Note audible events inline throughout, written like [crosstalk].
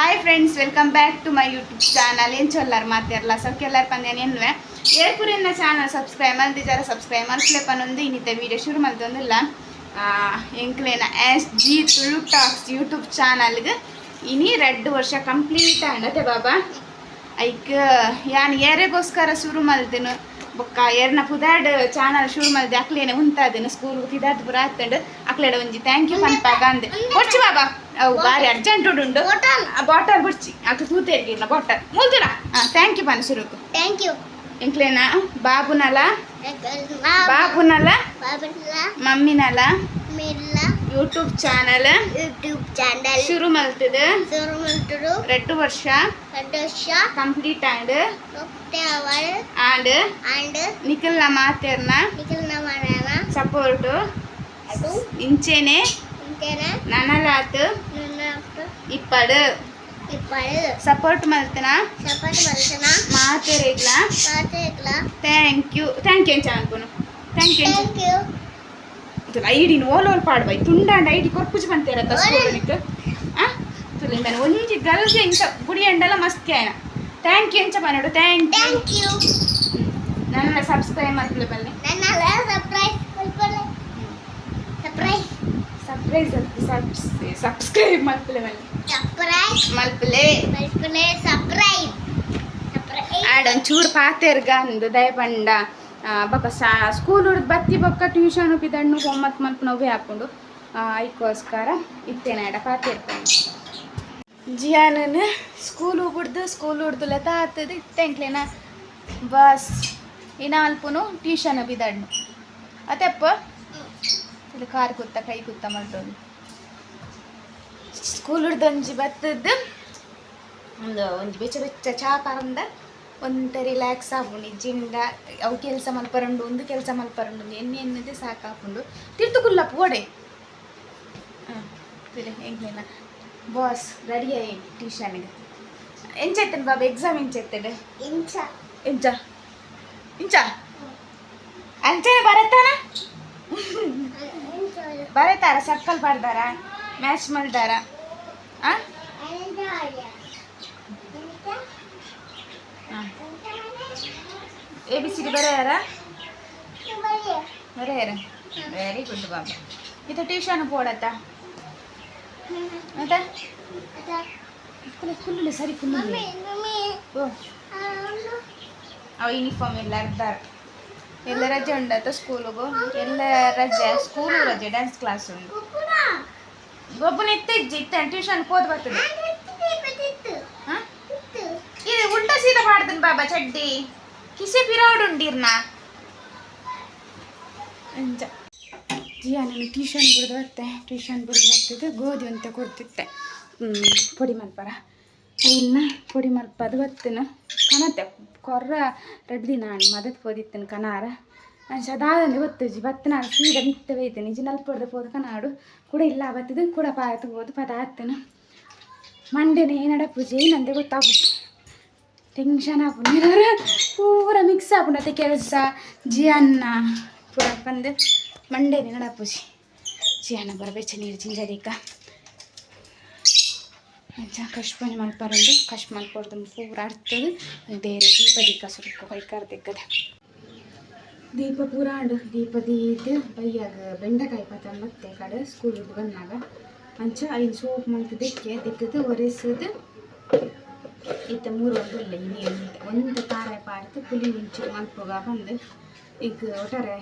Hi friends welcome back to my YouTube channel ಏನು ಚೊಲ್ಲಾರ ಮಾತಾಡಲ್ಲ ಸೊಕ್ಕೆ ಎಲ್ಲರ ಪಂದ್ಯಾನ ಏನ್ವೆ ಏರ್ಪುರಿನ ಚಾನಲ್ ಸಬ್ಸ್ಕ್ರೈಬ್ ಮಲ್ದಿದ್ದಾರೆ ಸಬ್ಸ್ಕ್ರೈಬ್ ಮಾಡಿಸ್ಲೇ ಪನ್ನೊಂದು ಇನ್ನಿತ್ತೆ ವೀಡಿಯೋ ಶುರು ಮಾಡ್ತಂದಿಲ್ಲ ಎಂಕ್ಲೇನ S G Tulu talks YouTube ಚಾನಲ್ಗೆ ಇನಿ ರೆಡ್ ವರ್ಷ ಕಂಪ್ಲೀಟ್ ಆಂಡತೆ ಬಾಬಾ. ಐಕ್, ಯಾನ್ ಏರೆಗೋಸ್ಕರ ಶುರು ಮಲ್ತೇನು ಬೊಕ್ಕ ಏರ್ನ ಪುದಾಡ್ ಚಾನಲ್ ಶುರು ಮಲ್ದೆ ಅಕ್ಲೇನೆ ಉಂತಾದೇನು ಸ್ಕೂಲ್ ಪುದಾಡ್ ಪುರ ಆತಂಡು ಅಕ್ಲೇಡ ಒಂಜಿ ಥ್ಯಾಂಕ್ ಯು ಪನ್ಪಾಗ ಅಂದೆ. ಕೊಡ್ಚು ಬಾಬಾ. ಬಾರಿ ಅರ್ಜೆಂಟ್ ಉಂಡು ಬಾಟಲ್ ಬಿಡ್ಚಿ ಅಕ್ಕ ತೂತೇರ್ಗಿಲ್ಲ ಬಾಟಲ್ ಮುಲ್ದಿರ ಹಾಂ ಥ್ಯಾಂಕ್ ಯು ಪನ್ ಶುರುಕು ಥ್ಯಾಂಕ್ ಯು ಎಂಕ್ಲೇನ ಬಾಬುನಲ ಬಾಬುನಲ ಮಮ್ಮಿನಲ ಮಿಲ್ಲ ಯೂಟ್ಯೂಬ್ ಚಾನಲ್ ಯೂಟ್ಯೂಬ್ ಚಾನಲ್ ಶುರು ಮಲ್ತದ ಶುರು ಮಾಡಿದ್ರು ಎರಡು ವರ್ಷ ಎರಡು ವರ್ಷ ಕಂಪ್ಲೀಟ್ ಆಂಡ್ ಹೋಗ್ತೇ ಅವಳು ಆಂಡ್ ಅಂಡ್ ನಿಖಿಲ್ನ ಮಾತೇರ್ನ ನಿಖಿಲ್ನ ಮಾಡೋಣ ಸಪೋರ್ಟು ಅದು ಇಂಚೆನೆ ಮನುಷ್ಯನ ಮಾತೇರಿಗ್ಲ ಪಾತ್ರೆ ಇಕ್ಲ ಥ್ಯಾಂಕ್ ಯು ಯು ಎಂಚ ಅನ್ಕೊನು. ಥ್ಯಾಂಕ್ ಯು ಥ್ಯಾಂಕ್ ಯು ಐಡಿನ ಓಲ್ ಓಲ್ ಪಾಡ್ಬೈ. ತುಂಡಾಂಡ ಐಡಿ ಕೊರ್ಪುಜಿ ಬಂತೇರ ತಸ್ಕೋನಿಕ್ ಆ? ತುಲಿಂದನ ಒಂಜಿ ಗಲ್ಗೆ ಇಂಚ ಗುಡಿ ಎಂಡಲ ಮಸ್ತ್ ಆಯ್ನ ಥ್ಯಾಂಕ್ ಯು ಎಂಚ ಬನ್ನಡು ಥ್ಯಾಂಕ್ ಯು ಥ್ಯಾಂಕ್ ಯು ನನ್ನ ಸಬ್ಸ್ಕ್ರೈಬ್ ಮಾಡ್ಲಿ ಬನ್ನಿ. ನನ್ನ ಸರ್ಪ್ರೈಸ್ ಸಬ್ಸ್ಕ್ರೈಬ್ ಮಾಡ್ಲಿ ಬನ್ನಿ ಸರ್ಪ್ರೈಸ್ ಮಲ್ಪಲೆ ಚೂರು ಪಾತೆರ್ಗ ಅಂದು ದಯಪಂಡ ಬೊಕ್ಕ ಸ್ಕೂಲ್ ಹುಡ್ದು ಬತ್ತಿ ಬೊಕ್ಕ ಟ್ಯೂಷನ್ ಪಿದಣ್ಣು ಹೋಮ್ವರ್ಕ್ ಮಲ್ಪ ನೋವು ಹಾಕೊಂಡು ಅದಕ್ಕೋಸ್ಕರ ಇತ್ತೇನೆ ಆಡ ಪಾತೆರ್ಕೊಂಡು ಜಿಯಾನನ ಸ್ಕೂಲ್ ಹೋಗ್ಬಿಡ್ದು ಸ್ಕೂಲ್ ಹುಡ್ದು ಲತ ಆಗ್ತದೆ ಇತ್ತೆಂಕ್ಲೇನ ಬಸ್ ಇನ್ನ ಅಲ್ಪನು ಟ್ಯೂಷನ್ ಬಿದಣ್ಣು ಅತೆಪ್ಪ ಇಲ್ಲಿ ಕಾರ್ ಕುತ್ತ ಕೈ ಕುತ್ತ ಮಾಡ್ಕೊಂಡು ಸ್ಕೂಲ್ ಹಿಡ್ದು ಒಂಜಿ ಬತ್ತದ್ದು. ಒಂದು ಒಂದು ಬೆಚ್ಚ ಬೆಚ್ಚ ಚಾ ಪರಂದ ಒಂತ ರಿಲ್ಯಾಕ್ಸ್ ಆಪುಂಡು ಇಜ್ಜಿಂಡ ಅವು ಕೆಲಸ ಮಲ್ಪರಂಡು ಒಂದು ಕೆಲಸ ಮಲ್ಪರಂಡು ಎಣ್ಣೆ ಎನ್ನದೆ ಸಾಕಾಪುಂಡು ತಿರ್ತುಕುಲ್ಲ ಪೋಡೆ ಹಾಂ ಹೆಂಗ್ಲೇನ ಬಾಸ್ ರೆಡಿ ಆಯಿ ಟ್ಯೂಷನ್ಗೆ ಎಂಚೆತ್ತನ್ ಬಾಬು ಎಕ್ಸಾಮ್ ಎಂಚೆತ್ತಡೆ ಇಂಚ ಎಂಚ. ಇಂಚ ಅಂಚನೆ ಬರತ್ತಾನ ಬರತಾರ ಸರ್ಕಲ್ ಬರ್ದಾರ ಮ್ಯಾಚ್ ಮಾಡ್ದಾರ ಆ ಎ ಬಿ ಸಿ ಡಿ ಬರೆಯಾರ ಬರೆಯಾರ ವೆರಿ ಗುಡ್ ಬಾಬಾ ಇದು ಟ್ಯೂಷನ್ ಪೋಡತ್ತ ಮತ್ತೆ ಫುಲ್ಲು ಸರಿ ಫುಲ್ಲು ಓ ಅವ ಯೂನಿಫಾರ್ಮ್ ಎಲ್ಲ ಅರ್ಧಾರ ಎಲ್ಲ ರಜೆ ಉಂಡತ್ತ ಸ್ಕೂಲಿಗೂ ಎಲ್ಲ ರಜೆ ಸ್ಕೂಲು ರಜೆ ಡ್ಯಾನ್ಸ್ ಕ್ಲಾಸ್ ಉಂಟು. ಒಬ್ಬನ ಇತ್ತೆ ಇತ್ತ ಟ್ಯೂಷನ್ ಹೋದ್ ಬರ್ತದೆ. ಇದು ಉಲ್ಟ ಸೀದಾ ಮಾಡ್ತೀನಿ ಬಾಬಾ ಚಡ್ಡಿ. ಕಿಸೆ ಪಿರಾವಡ್ ಉಂಡಿರ್ನ? ಅಂಜ. ಜಿಯ, ನಾನು ಟ್ಯೂಷನ್ ಬಿಡ್ದು ಬರ್ತೆ ಟ್ಯೂಷನ್ ಬಿಡ್ದು ಬರ್ತಿದ್ದೆ ಗೋಧಿ ಅಂತ ಕೊಡ್ತಿತ್ತೆ ಪೊಡಿ ಮಲ್ಪರ ಇನ್ನ ಪುಡಿ ಮಲ್ಪದು ಪದವತ್ತಿನ. ಕಣತೆ ಕೊರ್ರ ಎರಡು ನಾನು ಮದತ್ ಪೋದಿತ್ತಿನ ಕನಾರ ಸದಾದಂದು ಬತ್ತ ನಾನು ಸೀದ ಮಿತ್ತ ಬೈತೇನೆ. ನಿಜ ನಲ್ಪಡ್ದು ಪೋದ ಕನಾಡು ಕೂಡ ಇಲ್ಲ ಬತ್ತಿದ್ದು ಕೂಡ ಪಾಯತು ಹೋದು ಪದ ಆತನು ಮಂಡೆನೆ ನಡ ಪೂಜೆ ನಂದೆ ಗೊತ್ತಾಗು ಟೆನ್ಷನ್ ಆಪುಂಡು ಪೂರ ಮಿಕ್ಸ್ ಆಪುಂಡತೆ ಕೆಲಸ. ಜಿಯನ್ನ ಪೂರ ಬಂದು ಮಂಡೇನೇ ನಡ ಪೂಜೆ ಜಿಯನ್ನ ಬರಬೇಚ ನೀರು ಜಿಂಜದಿಕ್ಕ ಅಂಚ ಕಶ್ಮನಿ ಮಲ್ಪಾರಂದು ಕಶ್ ಮಲ್ಪಡ್ದು ಪೂರ ಅರ್ತದು ಬೇರೆ ದೀಪ ದಿಕ್ಕ ಸುರುಕು ಹೊಯ್ಕಾರ ದಿಕ್ಕದ ದೀಪ ಪೂರ ಅಂಡು ದೀಪ ದೀದ ಬೈಯಾಗ ಬೆಂಡೆಕಾಯಿ ಪತ್ತ ಮತ್ತೆ ಕಡೆ ಸ್ಕೂಲಿಗೆ ಬಂದಾಗ ಅಂಚ ಐದು ಸೋಪ್ ಮಂತ್ ದಿಕ್ಕೆ ದಿಕ್ಕದ ಒರೆಸದ ಇತ್ತ ಮೂರು ಒಂದು ಇಲ್ಲ ಇನ್ನೇನು ಒಂದು ತಾರೆ ಪಾಡ್ತು ಪುಲಿ ಮುಂಚೆ ಮಲ್ಪೋಗ ಬಂದು ಈಗ ಒಟ್ಟಾರೆ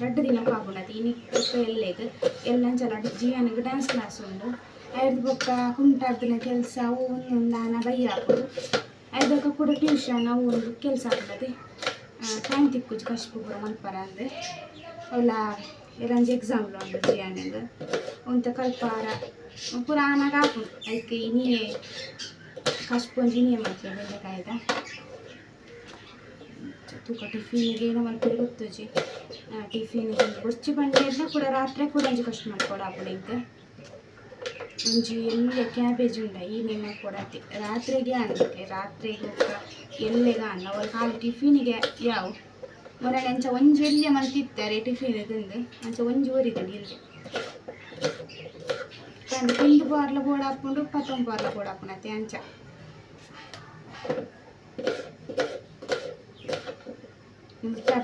ಎರಡು ದಿನ ಪಾಗುಣತಿ ಇನ್ನಿಕ್ಕ ಎಲ್ಲೇಗ ಎಲ್ಲಂಚಲ ಜೀವನಿಗೆ ಡ್ಯಾನ್ಸ್ ಕ್ಲಾಸ್ ಉಂಡು ಐದು ಬೊಕ್ಕ ಕುಂಟಾಡ್ದಿನ ಕೆಲಸ ಒಂದೊಂದು ನಾನ ಬೈ ಹಾಕೋದು ಐದಕ್ಕ ಕೂಡ ಟ್ಯೂಷನ್ ಒಂದು ಕೆಲಸ ಆಗ್ತದೆ. ಟೈಮ್ ತಿಕ್ಕುಜಿ ಕಷ್ಟ ಪೂರ ಮಲ್ಪರ ಅಂದರೆ. ಅವಳ ಎಲ್ಲಂಜಿ ಎಕ್ಸಾಮ್ಲು ಉಂಡು ಜಿಯಾನಿಗೆ ಒಂತ ಕಲ್ಪಾರ. ಪುರಾಣ ಹಾಕು ಅದಕ್ಕೆ ಇನ್ನೇ ಕಸ್ಪೊಂದು ಇನ್ನೇ ಮಾಡ್ತೀವಿ ಬೆಂಡೆಕಾಯ್ದ ತೂಕ ಟಿಫಿನ್ಗೆ ಏನೋ ಮಲ್ಪರಿ ಗೊತ್ತುಜಿ. ಟಿಫಿನ್ಗೆ ಬೊಚ್ಚಿ ಬಂಡೆ ಕೂಡ ರಾತ್ರಿ ಕೂಡ ಕಷ್ಟ ಮಾಡ್ಕೊಡ ಅಪ್ಪಳಿಗೆ ಒಂಜಿ ಎಲ್ಲೆ ಕ್ಯಾಬೇಜ್ ಉಂಡ ಈ ನೇಮ ಕೊಡತ್ತೆ ರಾತ್ರಿಗೆ ಅನ್ನಕ್ಕೆ ರಾತ್ರಿಗೆ ಎಲ್ಲೆಗ ಅನ್ನ ಅವ್ರ ಹಾಲು ಟಿಫಿನಿಗೆ ಯಾವ? ಮೊರಳೆ ಅಂಚ ಒಂಜಿ ಎಲ್ಲೆ ಮಲ್ತಿತ್ತಾರೆ ಟಿಫಿನ್ ತಿಂದು, ಅಂಚ ಒಂಜಿ ಓರಿದ್ದೀನಿ ಇಲ್ಲೇ ತಂದು ಬಾರ್ಲ ಬೋಳ ಹಾಕ್ಕೊಂಡು ಪತ್ತೊಂದು ಬಾರ್ಲ ಬೋಳ ಹಾಕ್ಕೊಳತ್ತೆ ಅಂಚ.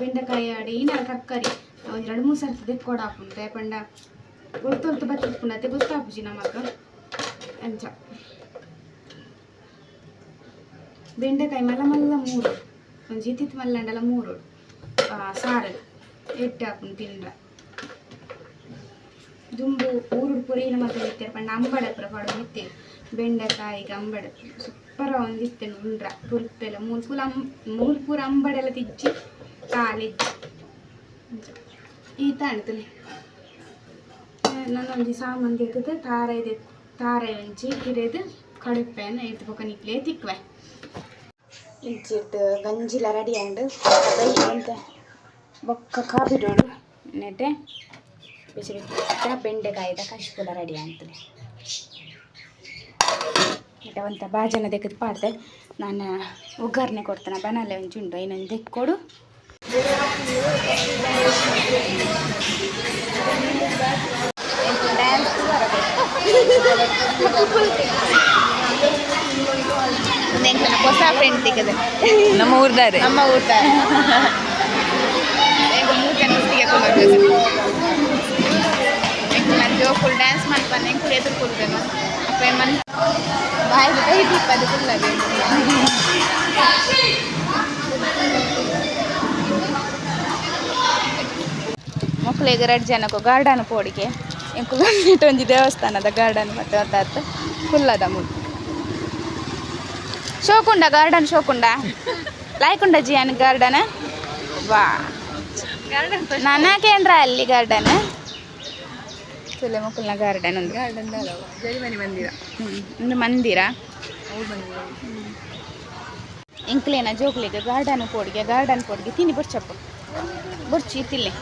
ಬೆಂಡೆಕಾಯಿ ಆಡಿ ನಾಲ್ಕು ತರಕಾರಿ, ಒಂದು ಎರಡು ಮೂರು ಸರ್ತಿ ಕೊಡ ಹಾಕೊಂಡು ಪಂಡ ಗೊತ್ತೊಲ್ತು ಬತ್ತಿಪ್ಪುನತ್ತೆ ಗೊತ್ತಾಪುಜಿ ನಮಗ ಅಂಚ ಬೆಂಡೆಕಾಯಿ ಮಲ್ಲ ಮಲ್ಲ ಮೂರು ಒಂಜಿ ಇತ್ತಿತ್ತು ಮಲ್ಲಂಡಲ ಮೂರು ಆ, ಸಾರು ಎಟ್ಟು ಹಾಪುಂಡು ತಿಂಡ್ರ ದುಂಬು ಊರುಡು ಪೂರ ಇಲ್ಲ ಮತ್ತೆ ಇತ್ತೇನೆ ಪಂಡ ಅಂಬಡ ಪೂರ ಪಡ ಇತ್ತೆ ಬೆಂಡೆಕಾಯಿಗೆ ಅಂಬಡ ಸೂಪರ ಒಂದು ಇತ್ತೇನೆ ಉಂಡ್ರ ಪುಲ್ಪೆಲ್ಲ ಮೂರು ಪೂಲ ಅಂ ಮೂರು ಪೂರ ಅಂಬಡೆಲ್ಲ ತಿಜ್ಜಿ ಕಾಲಿಜ್ಜಿ ಈ ತಾಣ್ತಲೆ ನನ್ನೊಂದು ಸಾಮಾನು ತೆಗೆದು ತಾರ ಇದೆ, ತಾರ ಒಂಚಿ ಕಿರೆದು ಕಡುಪೆನ ಎತ್ತು ಬೊಕ ನಿಕ್ಲೆ ತಿಕ್ವೆ ಇಂಚಿಟ್ಟು ಗಂಜಿಲ ರೆಡಿ ಆಂಡ್ ಬೊಕ್ಕ ಕಾಬಿಡೋಡು ನೆಟ್ಟೆ? ಬಿಸಿ ಬೆಂಡೆಕಾಯಿದ ಬೆಂಡೆಕಾಯಿದ ಕಶ್ಪುಲ ರೆಡಿ ಆಗ್ತದೆ ನೆಟ್ಟ ಒಂತ ಬಾಜನ ತೆಗೆದು ಪಾಡ್ದೆ. ನಾನು ಒಗ್ಗರಣೆ ಕೊಡ್ತೇನೆ, ಬನಲೆ ಒಂಚುಂಡು ಇನ್ನೊಂದು ತೆಕ್ಕೊಡು ಹೊಸ ಫ್ರೆಂಡ್ ಸಿಕ್ಕಿದೆ ನಮ್ಮ ಊರ್ದಾರೆ. ನಮ್ಮ ಊರ್ದಾರೆ. ಈಗ ಮೂರು ಜನ ಒಟ್ಟಿಗೆ ಕೊಡೋದು ಫುಲ್ ಡ್ಯಾನ್ಸ್ ಮಾಡ್ತಾನೆ ಕೂಡ ಎದುರು ಕೊಡ್ತೇನೆ ಅಪ್ಪ ಮನ್? ಬಾಯಿ ಕೈ ದೀಪ ಅದು. ಫುಲ್ ಮಕ್ಕಳಿಗೆ ಎರಡು ಜನಕ್ಕೂ ಗಾರ್ಡನ್ ಪೋಡಿಗೆ ಎಂಕು ಒಂಜಿ ದೇವಸ್ಥಾನದ ಗಾರ್ಡನ್ ಮತ್ತೆ ಅದಾತ ಫುಲ್ಲದ ಮುಟ್ಟು ಶೋಕುಂಡ ಗಾರ್ಡನ್ ಶೋಕುಂಡ? ಲಾಯ್ಕುಂಡ ಜಿಯಾನ್ ಗಾರ್ಡನ್ ವಾ. ನನಕೇಂದ್ರ ಅಲ್ಲಿ ಗಾರ್ಡನ್ ಸುಲೆ ಮುಕುಲ್ನ ಗಾರ್ಡನ್ ಒಂದು. ಗಾರ್ಡನ್ ಜರಿಮನಿ ಮಂದಿರ. ಒಂದು ಮಂದಿರ. ಇಂಕ್ಲೇನ ಜೋಗ್ಲಿಗೆ ಗಾರ್ಡನ್ ಪೋಡಿಗೆ ಗಾರ್ಡನ್ ಪೋಡ್ಗೆ ತಿನ್ನಿ ಬುರ್ಚಪ್ಪ. ಬುರ್ಚಿ ತಿಲ್ಲಿ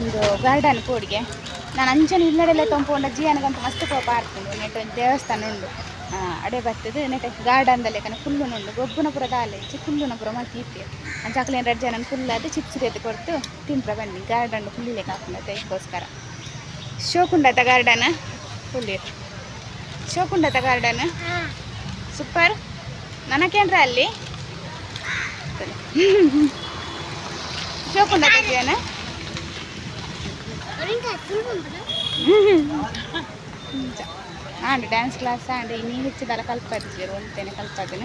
ಒಂದು ಗಾರ್ಡನ್ ಪೋಡಿಗೆ ನಾನು ಅಂಚನೆ ಇಲ್ಲಡೆಲ್ಲ ತೊಂಪೊಂಡ ಜಿಯನಗಂತ ಮಸ್ತ್ ಕೋಪ ಆಡ್ತೀನಿ ನೆಟ್ ಒಂದು ದೇವಸ್ಥಾನ ಉಂಡು ಅಡೆ ಬರ್ತದೆ. ನೆಟ್ ಗಾರ್ಡನ್ದಲ್ಲಿ ಕನ ಫುಲ್ಲುನುಂಡು ಗೊಬ್ಬನಪುರ ದಾಲೆ ಇಚ್ಚಿ ಫುಲ್ಲುನಪುರ ಮತ್ತೆ ಇಪ್ಪಿ ನಾನು ಜನ ಫುಲ್ ಅದು ಚಿಪ್ಸ್ ಎದ್ದು ಕೊಟ್ಟು ತಿಂತ್ರ ಬನ್ನಿ. ಗಾರ್ಡನ್ ಫುಲ್ಲಿಲೆ ಹಾಕೊಂಡತ್ತೆ ಅದಕ್ಕೋಸ್ಕರ ಶೋಕುಂಡತ ಗಾರ್ಡನ್ ಫುಲ್ ಶೋಕುಂಡತ ಗಾರ್ಡನ್ ಸೂಪರ್ ನನಗೇನ್ರ ಅಲ್ಲಿ? [laughs] ಶೋಕುಂಡ ತೆಗಿಯೋಣ ಆಂಡ್ ಡ್ಯಾನ್ಸ್ ಕ್ಲಾಸ್ ಆಂಡ್ ನೀ ಹೆಚ್ಚಿದಲ್ಲ ಕಲ್ಪದಿದ್ದೀರು ಅಂತೇನೆ ಕಲ್ಪದಿನ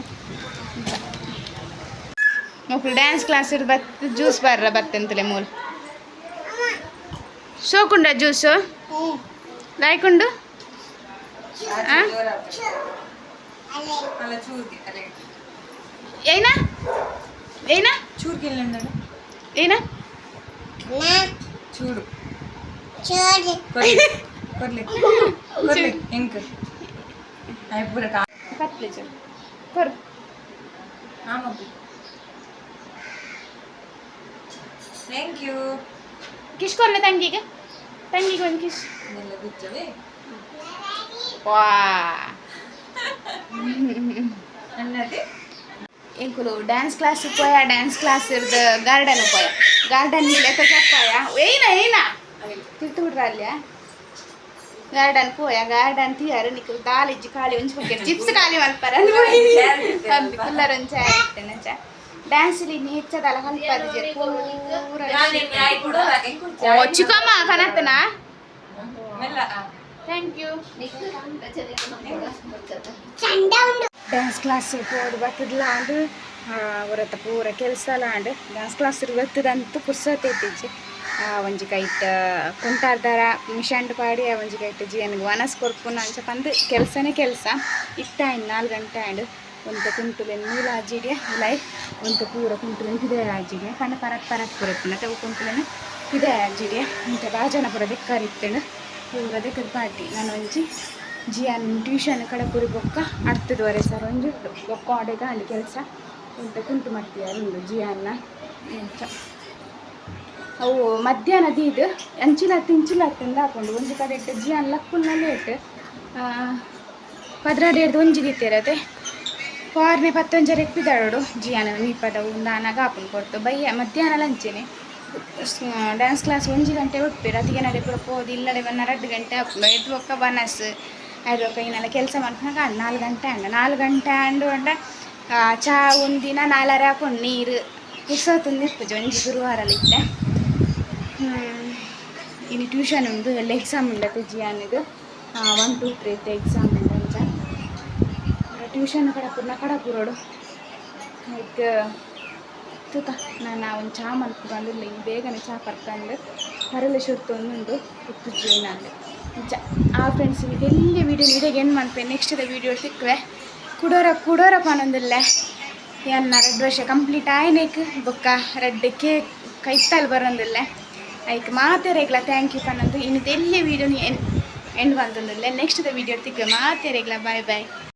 ಮಕ್ಕಳು ಡ್ಯಾನ್ಸ್ ಕ್ಲಾಸ್ ಇರು ಬತ್ ಜ್ಯೂಸ್ ಬರ್ರ ಬತ್ತಂತಲೇ ಮೂಲ ಶೋಕುಂಡ ಜ್ಯೂಸು ಲಾಯ್ಕೊಂಡು ಆ? कर ले कर ले कर ले इन आई पूरा काम कर ले चल कर। हाँ मम्मी। थैंक यू किस कर ले तंगी के? तंगी को किस? नहीं लगी चले। वाह। ಅನ್ನದೆ ಎಂಕುಲು ಡ್ಯಾನ್ಸ್ ಕ್ಲಾಸಿಗೆ ಪೋಯ ಡ್ಯಾನ್ಸ್ ಕ್ಲಾಸ್ ಇರ್ದ ಗಾರ್ಡನ್ ಪೋಯ ಗಾರ್ಡನ್ ಇಲ್ಲೇ ತಗಪ್ಪಾಯ ಏನ ಏನ ತಿರುತು ಬಿಡraliya ಗಾರ್ಡನ್ ಪೋಯ ಗಾರ್ಡನ್ ತಿ ಅರೆ ನಿಕು ತಾಲಿಜ್ ಕಾಲಿ ಉಂಚುಕ್ಕೆ ಚಿಪ್ಸ್ ಕಾಲಿ ವಾಲ್ ಡ್ಯಾನ್ಸ್ ಕ್ಲಾಸ್ ಇನ್ ಹೆಚ್ ಚದಲ ಡ್ಯಾನ್ಸ್ ಕ್ಲಾಸ್ ಸೇಪೋರ್ ಬಟ್ ಇಟ್ ಲಾಂಗೆ ಆರೆ ತಪೂರ ಕೆಲ್ಸ ಲಾಂಗೆ ಡ್ಯಾನ್ಸ್ ಕ್ಲಾಸ್ ಇರತ್ತ ನಂತರ ಕುಸತೆ ಇತ್ತೀಜಿ ಒಂಜಿ ಕೈಟ್ ಕುಂಟಾರ್ದಾರ, ಮಿಷಂಡ್ ಪಾಡಿ ಆ ಒಂಜಿ ಕೈಟ್ ವನಸ್ ಕೊರ್ಪುನ ಅಂಚ ಪಂದು ಕೆಲಸನೇ ಕೆಲಸ. ಇಟ್ಟ ಆಯ್ತು ನಾಲ್ಕು ಗಂಟೆ ಆಂಡ್ ಒಂದು ಕುಂಟುಲೆನ್ ಮೂಲ ಆಜಿಗೆ ಇಲೈ ಒಂದು ಪೂರ ಕುಂಟುಲೆನ್ ಪಿದೆ ಆಜಿಗೆ ಪಂಡ ಪರತ್ ಪರತ್ ಪುರಪ್ಪುನ ಅವು ಕುಂಟುಲೆನ್ ಪಿದೆ ಆಜಿಗೆ ಇಂಥ ಬಾಜನ ಪುರ ಬೆಕ್ಕರಿತ್ತೇನು ಪೂರ ಕೃಪಾಟಿ ಪಾಟಿ ನಾನು ಒಂಜಿ ಜಿಯನ್ ಟ್ಯೂಷನ್ ಕಡೆ ಪುರಿ ಬೊಕ್ಕ ಅರ್ಥದವರೆ ಸರ್ ಒಂದು ಬೊಕ್ಕ ಆಡೋದ ಅಲ್ಲಿ ಕೆಲಸ. ಒಂದು ಕುಂಟು ಮಾಡ್ತೀಯ ಒಂದು ಜಿಯನ್ನ. ಅವು ಮಧ್ಯಾಹ್ನ ಇದು ಅಂಚಿಲ ತಿಂಚಿಲ ತಂದು ಹಾಕೊಂಡು ಒಂದು ಕಡೆ ಇಟ್ಟು ಜಿಯನ್ ಲಕ್ಕುಲ್ನಲ್ಲೇ ಇಟ್ಟು ಪದ್ರಾಡಿ ಹಿಡ್ದು ಒಂಜಿ ದಿತ್ತಿರತ್ತೆ ಪಾರ್ನೆ ಪತ್ತೊಂಜರ ಎಪ್ಪಿದಾಡೋಡು ಜಿಯಾನ ನೀಪದ ನಾನಾಗ ಹಾಕೊಂಡು ಕೊಡ್ತು. ಬಯ್ಯ ಮಧ್ಯಾಹ್ನ ಲಂಚೆನೆ. ಡ್ಯಾನ್ಸ್ ಕ್ಲಾಸ್ ಒಂಜಿ ಗಂಟೆ ಉಟ್ಪೇರು ಅದಕ್ಕೆ ನಡೆ ಪೂರ ಪೋದು. ಇಲ್ಲಡೆ ಬನ್ನ ಎರಡು ಗಂಟೆ ಹಾಕೊಂಡು ಎದ್ದು ಒಕ್ಕ ಬನಸ್. ಅದು ಒಕ್ಕ ಇನ್ನೆಲ್ಲ ಕೆಲಸ ಮಾಡ್ಕೊಂಡಾಗ ನಾಲ್ಕು ಗಂಟೆ ಅಂಡ ನಾಲ್ಕು ಗಂಟೆ ಅಂಡು ಅಂಡ ಆ, ಚಾ ಒಂದಿನ ನಾಲ್ಕರೆ ಹಾಕೊಂಡು ನೀರು. ಕುಸೋತುಂದು ಇಪ್ಪು ಒಂಜಿ ಗುರುವಾರ ಇತ್ತೆ ಟ್ಯೂಷನ್ ಉಂಡು ಎಲ್ಲ ಎಕ್ಸಾಮ್ ಉಂಡ ಜಿಯಾನಿದು ಒನ್ ಟೂ ತ್ರೀ ಎಕ್ಸಾಮ್ ಉಂಡು ಅಂಚ ಟ್ಯೂಷನ್ ಕಡೆ ಪೂರ್ಣ, ಕಡ ಪುರೋಡು ಲೈಕ್ ತೂತ, ನಾನು ಒಂದು ಚಾ ಮಲ್ಪು ಬಂದಿಲ್ಲ ಈಗ ಬೇಗನೆ ಚಾ ಪರ್ಕೊಂಡು ಮರಳಿ ಶುರ್ತೊಂದುಂಡು ಉಪ್ಪು ಜೀನಲ್ಲಿ ನಿಜ ಆ ಫ್ರೆಂಡ್ಸ್ ಎಲ್ಲಿ ವೀಡಿಯೋ ಇದಾಗ ಏನು ಮಾಡ್ತೇನೆ ನೆಕ್ಸ್ಟ್ ವೀಡಿಯೋ ಸಿಕ್ಕವೆ. ಕುಡೋರ ಕುಡೋರ ಪಾನೊಂದಿಲ್ಲ. ಎನ್ನ ಎರಡು ವರ್ಷ ಕಂಪ್ಲೀಟ್ ಆಯ್ನೇಕ್, ಬೊಕ್ಕ ರೆಡ್ ಕೇಕ್ ಕೈತಲ್ಲಿ ಬರೋದಿಲ್ಲ. ಐಕ್ ಮಾತೆ ರೇಗ್ಲ ಥ್ಯಾಂಕ್ ಯು ಪನ್ನಂದು ಇನ್ನು ಎಲ್ಲಿ ವೀಡಿಯೋ ಎಂಡ್ ಬಂದೊಂದಿಲ್ಲ ನೆಕ್ಸ್ಟ್ ವೀಡಿಯೋ ತಿಕ್ಕ ಮಾತೆ ರೇಗ್ಲ ಬಾಯ್ ಬಾಯ್